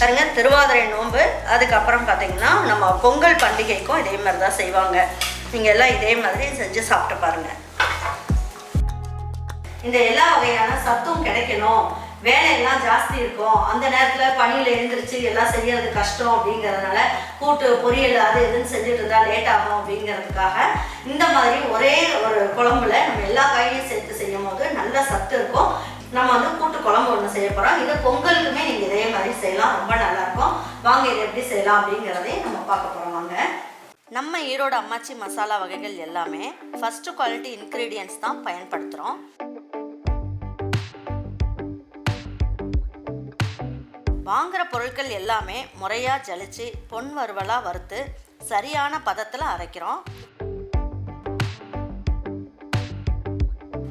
பாருங்க திருவாதிரை நோன்பு அதுக்கப்புறம் பார்த்தீங்கன்னா நம்ம பொங்கல் பண்டிகைக்கும் இதே மாதிரி தான் செய்வாங்க. நீங்கள் எல்லாம் இதே மாதிரி செஞ்சு சாப்பிட்டு பாருங்க. இந்த எல்லா வகையான சத்தும் கிடைக்கணும். வேலையெல்லாம் ஜாஸ்தி இருக்கும். அந்த நேரத்தில் பணியில் எழுந்திரிச்சு எல்லாம் செய்யறது கஷ்டம் அப்படிங்கிறதுனால கூட்டு பொரியல் அது இதுன்னு செஞ்சுட்டு இருந்தால் லேட் ஆகும் அப்படிங்கிறதுக்காக இந்த மாதிரி ஒரே ஒரு குழம்புல நம்ம எல்லா காயையும் சேர்த்து செய்யும் போது நல்ல சத்து இருக்கும். நம்ம வந்து கூட்டு குழம்பு ஒன்று செய்ய போகிறோம் இது பொங்கலுக்குமே நீங்கள் இதே மாதிரி செய்யலாம். ரொம்ப நல்லா இருக்கும் வாங்க இதை எப்படி செய்யலாம் அப்படிங்கிறதையும் நம்ம பார்க்க போகிறோம் வாங்க. நம்ம ஈரோடு அம்மாச்சி மசாலா வகைகள் எல்லாமே ஃபஸ்ட்டு குவாலிட்டி இன்க்ரீடியன்ஸ் தான் பயன்படுத்துகிறோம் வாங்குகிற பொருட்கள் எல்லாமே முறையாக ஜலிச்சு பொன் வறுவலாக வறுத்து சரியான பதத்தில் அரைக்கிறோம்.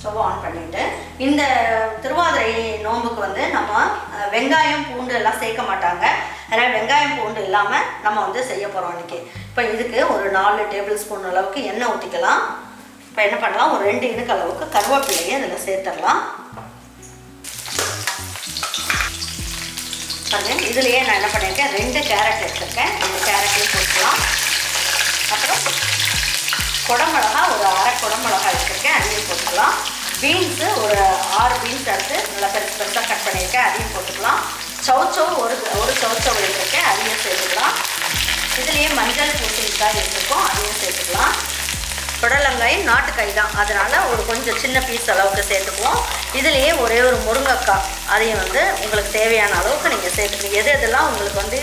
ஸ்டவ் ஆன் பண்ணிட்டு இந்த திருவாதிரை நோன்புக்கு வந்து நம்ம வெங்காயம் பூண்டு எல்லாம் சேர்க்க மாட்டாங்க. அதனால் வெங்காயம் பூண்டு இல்லாமல் நம்ம வந்து செய்ய போகிறோம் இன்னைக்கு. இப்போ இதுக்கு ஒரு நாலு டேபிள் ஸ்பூன் அளவுக்கு எண்ணெய் ஊற்றிக்கலாம் இப்போ என்ன பண்ணலாம்? ஒரு ரெண்டு இனுக்கு அளவுக்கு கருவேப்பிலையை இதில் சேர்த்துடலாம். பாருங்க இதுலேயே நான் என்ன பண்ணியிருக்கேன் ரெண்டு கேரட் எடுத்திருக்கேன். அந்த கேரட்டையும் போட்டுக்கலாம் அப்புறம் குடமிளகா ஒரு அரை குடமிளகா எடுத்திருக்கேன். அதையும் போட்டுக்கலாம் பீன்ஸு ஒரு ஆறு பீன்ஸ் எடுத்து நல்லா பெருசு பெருசாக கட் பண்ணியிருக்கேன். அதையும் போட்டுக்கலாம். சவுச்சவு ஒரு ஒரு சவுச்சவு எடுத்திருக்கேன். அதையும் சேர்த்துக்கலாம். இதுலேயே மஞ்சள் பூசணிக்காய் எடுத்துருக்கோம். அதையும் சேர்த்துக்கலாம். புடலங்காய் நாட்டுக்காய் தான். அதனால் ஒரு கொஞ்சம் சின்ன பீஸ் அளவுக்கு சேர்த்துக்குவோம். இதுலேயே ஒரே ஒரு முருங்கைக்காய். அதையும் வந்து உங்களுக்கு தேவையான அளவுக்கு நீங்கள் சேர்த்துக்கணும். எது எதெல்லாம் உங்களுக்கு வந்து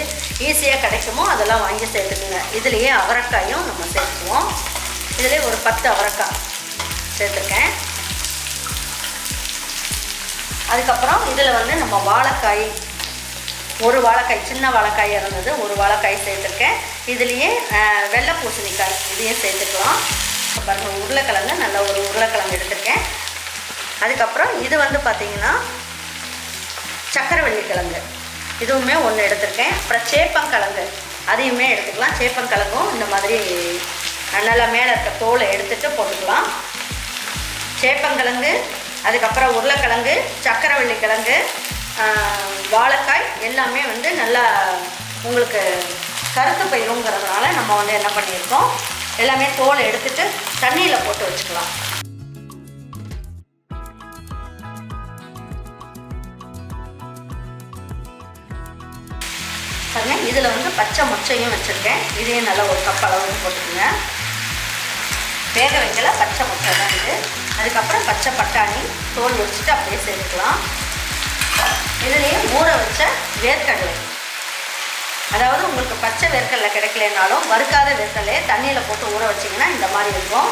ஈஸியாக கிடைக்குமோ அதெல்லாம் வாங்கி சேர்த்துக்குங்க. இதுலேயே அவரைக்காயும் நம்ம சேர்த்துக்குவோம். இதுலேயே ஒரு பத்து அவரைக்காய் சேர்த்துருக்கேன். அதுக்கப்புறம் இதில் வந்து நம்ம வாழைக்காய் ஒரு வாழைக்காய் சின்ன வாழைக்காய் இருந்தது ஒரு வாழைக்காய் சேர்த்துருக்கேன். இதுலேயே வெள்ளை பூசணிக்காய் இதையும் சேர்த்துக்கலாம். பாருங்கள் உருளைக்கிழங்கு நல்ல ஒரு உருளைக்கிழங்கு எடுத்திருக்கேன். அதுக்கப்புறம் இது வந்து பார்த்திங்கன்னா சக்கரவள்ளி கிழங்கு. இதுவுமே ஒன்று எடுத்திருக்கேன். அப்புறம் சேப்பங்கிழங்கு. அதையுமே எடுத்துக்கலாம். சேப்பங்கிழங்கும் இந்த மாதிரி நல்லா மேலே இருக்க தோலை எடுத்துகிட்டு போட்டுக்கலாம். சேப்பங்கிழங்கு அதுக்கப்புறம் உருளைக்கிழங்கு சக்கரவள்ளி கிழங்கு வாழைக்காய் எல்லாமே வந்து நல்லா உங்களுக்கு கருத்து பயிருங்கிறதுனால நம்ம வந்து என்ன பண்ணியிருக்கோம்? எல்லாமே தோலை எடுத்துட்டு தண்ணியில் போட்டு வச்சுக்கலாம். பாருங்க இதில் வந்து பச்சை மொச்சையும் வச்சுருக்கேன். இதையும் நல்லா ஒரு கப் அளவுக்கு போட்டுக்கோங்க. வேக வைக்கல பச்சை முச்சை தான் இது. அதுக்கப்புறம் பச்சை பட்டாணி தோல் வச்சுட்டு அப்படியே சேர்த்துக்கலாம். இதுலேயே ஊற வச்ச வேர்க்கடலை. அதாவது உங்களுக்கு பச்சை வேர்க்கடலை கிடைக்கலனாலும் வறுக்காத வேர்க்கடலையே தண்ணியில் போட்டு ஊற வச்சிங்கன்னா இந்த மாதிரி இருக்கும்.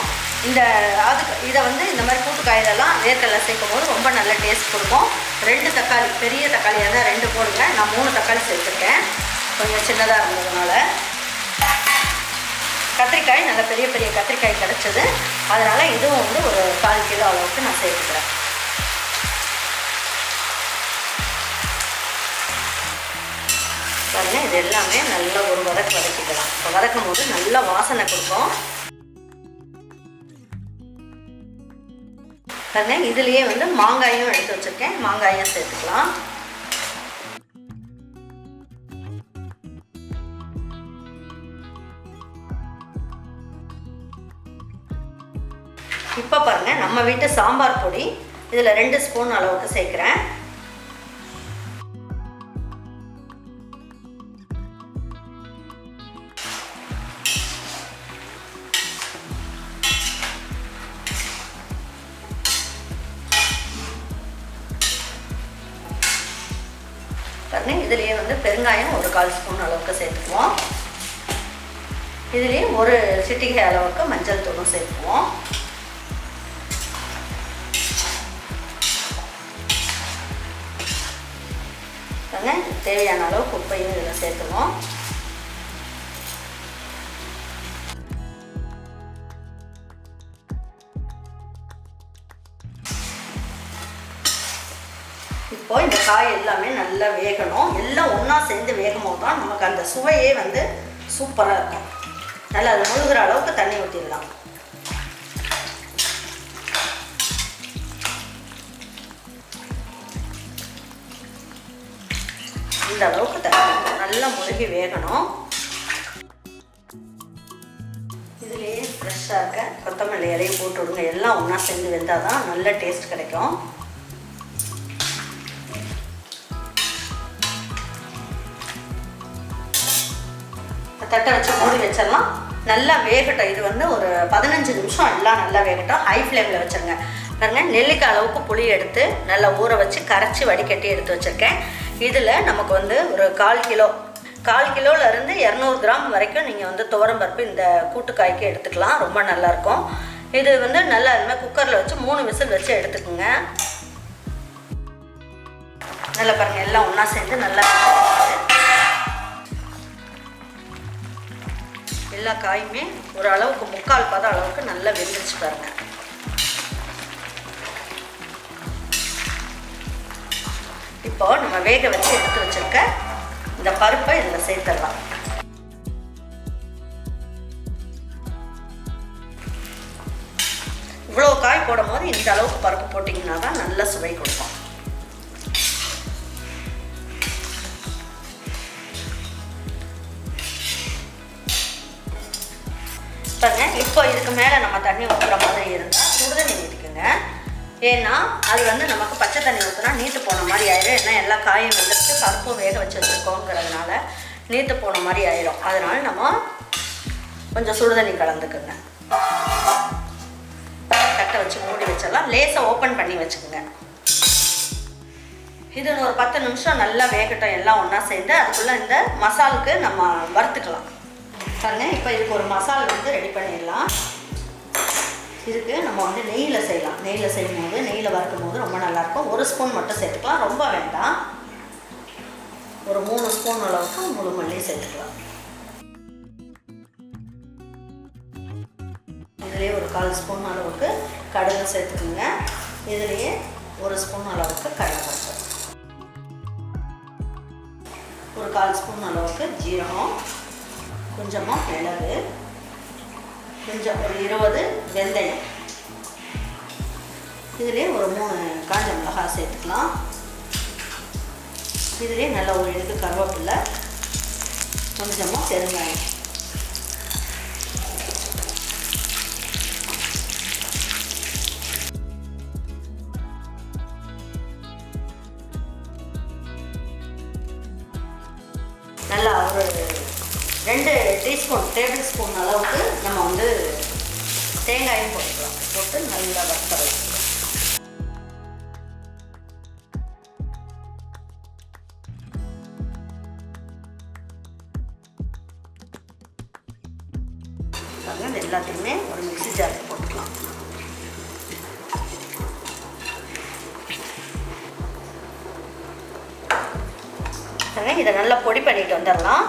இந்த அதுக்கு இதை வந்து இந்த மாதிரி கூட்டுக்காயிலெல்லாம் வேர்க்கடலை சேர்க்கும் போது ரொம்ப நல்ல டேஸ்ட் கொடுக்கும். ரெண்டு தக்காளி பெரிய தக்காளியாக தான் ரெண்டு போடுங்க. நான் மூணு தக்காளி சேர்த்துருக்கேன். கொஞ்சம் சின்னதாக இருந்ததுனால. கத்திரிக்காய் நல்ல பெரிய பெரிய கத்திரிக்காய் கிடச்சிது. அதனால் இதுவும் வந்து ஒரு கால் கிலோ அளவுக்கு நான் சேர்த்துக்கிறேன். பாருங்கள் இது எல்லாமே நல்லா ஒரு வதக்கு வதக்கிக்கலாம். இப்போ வதக்கும் போது நல்ல வாசனை கொடுக்கும். பாருங்க இதுலேயே வந்து மாங்காயும் எடுத்து வச்சுருக்கேன். மாங்காயும் சேர்த்துக்கலாம். இப்போ பாருங்க நம்ம வீட்டு சாம்பார் பொடி. இதில் ரெண்டு ஸ்பூன் அளவுக்கு சேர்க்குறேன். பாருங்க இதுலேயே வந்து பெருங்காயம் ஒரு கால் ஸ்பூன் அளவுக்கு சேர்த்துக்குவோம். இதுலேயே ஒரு சிட்டிகை அளவுக்கு மஞ்சள் தூளும் சேர்த்துக்குவோம். பாருங்க, தேவையான அளவு குப்பையும் இதில் சேர்த்துவோம் இப்போ இந்த காய் எல்லாமே நல்லா வேகணும். எல்லாம் ஒன்றா சேர்ந்து வேகும் போது தான் நமக்கு அந்த சுவையே வந்து சூப்பராக இருக்கும். நல்லா அது முழுகிற அளவுக்கு தண்ணி ஊற்றிடலாம் இந்த அளவுக்கு தண்ணி நல்லா முழுகி வேகணும். இதுலேயே ஃப்ரெஷ்ஷாக இருக்க கொத்தமல்லி இலையும் போட்டு விடுங்க. எல்லாம் ஒன்றா சேர்ந்து வெந்தால் தான் நல்ல டேஸ்ட் கிடைக்கும். தட்டை வச்சு மூடி வச்சிடலாம். நல்லா வேகட்டும். இது வந்து ஒரு பதினஞ்சு நிமிஷம் எல்லாம் நல்லா வேகட்டும். ஹை ஃப்ளேமில் வச்சுருங்க. பாருங்க நெல்லிக்காய் அளவுக்கு புளி எடுத்து நல்லா ஊற வச்சு கரைச்சி வடிகட்டி எடுத்து வச்சுருக்கேன். இதில் நமக்கு வந்து ஒரு கால் கிலோ. கால் கிலோலேருந்து இரநூறு கிராம் வரைக்கும் நீங்கள் வந்து துவரம்பருப்பு இந்த கூட்டுக்காய்க்கு எடுத்துக்கலாம். ரொம்ப நல்லாயிருக்கும் இது வந்து நல்லா இதுமாதிரி குக்கரில் வச்சு மூணு விசில் வச்சு எடுத்துக்கோங்க. நல்லா பாருங்கள் எல்லாம் ஒன்றா சேர்ந்து நல்லா எல்லா காயுமே ஒரு அளவுக்கு முக்கால் பதம் அளவுக்கு நல்லா வெந்துச்சு பாருங்கள் இப்போ நம்ம வேக வச்சு எடுத்து வச்சிருக்க இந்த பருப்பை இதில் சேர்த்துடலாம். இவ்வளோ காய் போடும் போது இந்த அளவுக்கு பருப்பு போட்டிங்கன்னா தான் நல்ல சுவை கொடுக்கும். பாருங்க இப்போ இதுக்கு மேலே நம்ம தண்ணி ஊற்றுற மாதிரி இருந்தால் சுடுதண்ணி ஊற்றிக்கோங்க ஏன்னா அது வந்து நமக்கு பச்சை தண்ணி ஊற்றினா நீட்டு போன மாதிரி ஆயிடும் ஏன்னா எல்லா காயும் வந்துட்டு பருப்பும் வேக வச்சு வச்சுருக்கோங்கிறதுனால நீட்டு போன மாதிரி ஆயிரும். அதனால நம்ம கொஞ்சம் சுடுதண்ணி கலந்துக்குங்க. தட்டை வச்சு மூடி வச்சிடலாம். லேசாக ஓப்பன் பண்ணி வச்சுக்கோங்க. இது ஒரு பத்து நிமிஷம் நல்லா வேகட்டும். எல்லாம் ஒன்றா சேர்ந்து அதுக்குள்ளே இந்த மசாலுக்கு நம்ம வறுத்துக்கலாம். பாருங்க இப்போ இதுக்கு ஒரு மசால் வந்து ரெடி பண்ணிடலாம். இதுக்கு நம்ம வந்து நெய்யில் செய்யலாம். நெய்யில் செய்யும் போது நெய்யில் வறுக்கும் போது ரொம்ப நல்லாயிருக்கும். ஒரு ஸ்பூன் மட்டும் சேர்த்துக்கலாம். ரொம்ப வேண்டாம். ஒரு மூணு ஸ்பூன் அளவுக்கு முழு மல்லி சேர்த்துக்கலாம். இதுலேயே ஒரு கால் ஸ்பூன் அளவுக்கு கடுகு சேர்த்துக்கோங்க. இதுலேயே ஒரு ஸ்பூன் அளவுக்கு கடலை ஒரு கால் ஸ்பூன் அளவுக்கு ஜீரகம் கொஞ்சமாக மிளகு கொஞ்சம் ஒரு இருபது வெந்தயம். இதுலேயே ஒரு மூணு காஞ்ச மிளகாய் சேர்த்துக்கலாம். இதுலேயே நல்லா ஒரு இதுக்கு கருவேப்பில்லை கொஞ்சமாக பெருங்காயம். நல்லா ஒரு ரெண்டு டீஸ்பூன் டேபிள் ஸ்பூன் அளவுக்கு நம்ம வந்து தேங்காயும் போட்டுக்கலாம். போட்டு நல்லா வறுத்த வைக்கணும் இது எல்லாத்தையுமே ஒரு மிக்சி ஜாருக்கு போட்டுக்கலாம். இதை நல்லா பொடி பண்ணிட்டு வந்துடலாம்.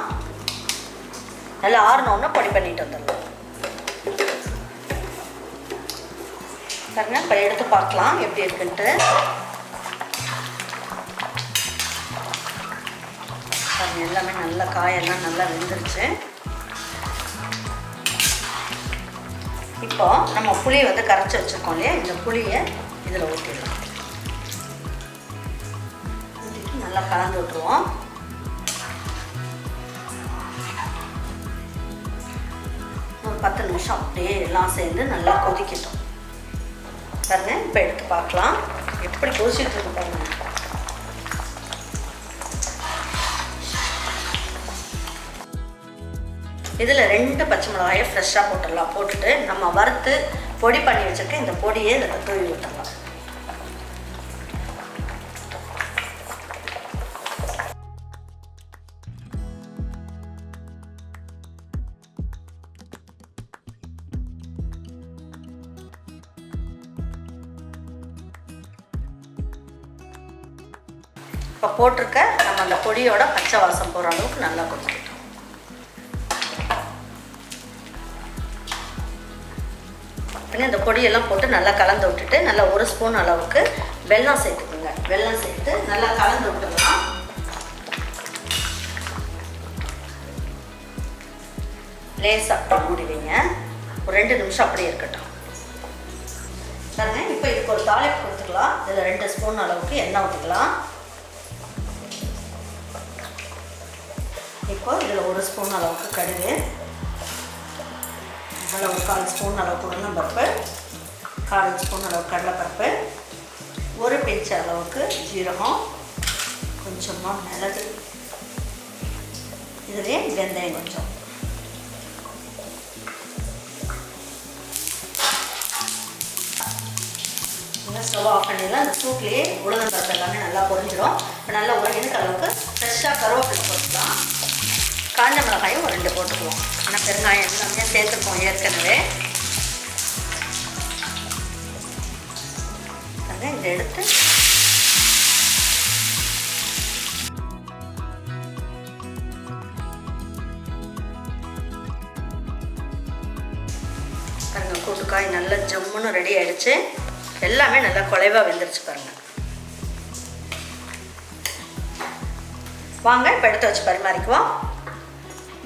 நல்லா ஆறினோன்னா பொடி பண்ணிட்டு வந்துடலாம். பாருங்க இப்போ எடுத்து பார்க்கலாம் எப்படி இருக்குன்ட்டு. பாருங்க எல்லாமே நல்லா காயெல்லாம் நல்லா வெந்துருச்சு. இப்போ நம்ம புளியை வந்து கரைச்சி வச்சுருக்கோம் இல்லையா? இந்த புளியை இதில் ஊற்றிடலாம். ஊற்றிட்டு நல்லா கலந்து விட்டுருவோம். பத்து நிமிஷம் அப்படியே எல்லாம் சேர்ந்து நல்லா கொதிக்கட்டும். பாருங்க இப்போ எடுத்து பார்க்கலாம். எப்படி கொதிச்சுட்டு இருக்கு பாருங்க. இதில் ரெண்டு பச்சை மிளகாயை ஃப்ரெஷ்ஷாக போட்டுடலாம். போட்டுட்டு நம்ம வறுத்து பொடி பண்ணி வச்சுருக்க இந்த பொடியை இதில் தூவி விட்டுடலாம் போட்டிருக்க. நம்ம அந்த பொடியோட பச்சை வாசம் போகிற அளவுக்கு நல்லா கொடுத்துக்கிட்டோம் பின்ன இந்த பொடியெல்லாம் போட்டு நல்லா கலந்து விட்டுட்டு நல்லா ஒரு ஸ்பூன் அளவுக்கு வெல்லம் சேர்த்துக்கோங்க. வெல்லம் சேர்த்து நல்லா கலந்து விட்டுக்கலாம் லேசாக மூடிவிங்க ஒரு ரெண்டு நிமிஷம் அப்படியே இருக்கட்டும். பாருங்க இப்போ இதுக்கு ஒரு தாளிப்பு கொடுத்துக்கலாம். இதில் ரெண்டு ஸ்பூன் அளவுக்கு எண்ணெய் ஊற்றிக்கலாம் இப்போ இதில் ஒரு ஸ்பூன் அளவுக்கு கடுகு அளவு கால் ஸ்பூன் அளவுக்கு உளுந்தம்பருப்பு கால் ஸ்பூன் அளவுக்கு கடலைப்பருப்பு ஒரு பிஞ்ச் அளவுக்கு ஜீரகம் கொஞ்சமாக மிளகு இதுலேயே வெந்தயம் கொஞ்சம். ஸ்டவ் ஆஃப் பண்ணிடலாம். அந்த சூட்லேயே உளுந்தம்பருப்பு எல்லாமே நல்லா பொரிஞ்சிடும். இப்போ நல்லா உருகின அளவுக்கு ஃப்ரெஷ்ஷாக கருவேப்பிலை போட்டுக்கலாம் காஞ்ச மிளகாயும் ஒரு ரெண்டு போட்டுக்குவோம். ஆனால் பெருங்காயம் எல்லாமே சேர்த்துப்போம் ஏற்கனவே. அதை இதை எடுத்து. பாருங்க கூட்டுக்காய் நல்லா ஜம்முன்னு ரெடி ஆகிடுச்சு எல்லாமே நல்லா குலைவாக வெந்துருச்சு பாருங்க. வாங்க இப்போ எடுத்து வச்சு பரிமாறிக்குவோம்.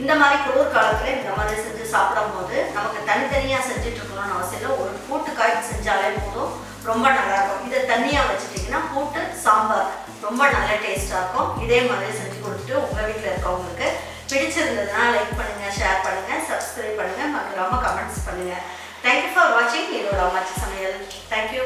இந்த மாதிரி குளிர் காலத்தில் இந்த மாதிரி செஞ்சு சாப்பிடும் போது நமக்கு தனித்தனியாக செஞ்சுட்டு இருக்கணும்னு அவசியம் இல்லை. ஒரு கூட்டு காய் செஞ்சாலே போதும். ரொம்ப நல்லா இருக்கும். இதை தனியாக வச்சுட்டிங்கன்னா கூட்டு சாம்பார் ரொம்ப நல்ல டேஸ்ட்டாக இருக்கும். இதே மாதிரி செஞ்சு கொடுத்துட்டு உங்கள் வீட்டில் இருக்கவங்களுக்கு பிடிச்சிருந்ததுன்னா லைக் பண்ணுங்கள் ஷேர் பண்ணுங்கள் சப்ஸ்கிரைப் பண்ணுங்கள் மறக்காம கமெண்ட்ஸ் பண்ணுங்கள் தேங்க்யூ ஃபார் வாட்சிங் இதோட அம்மாச்சி சமையல். தேங்க்யூ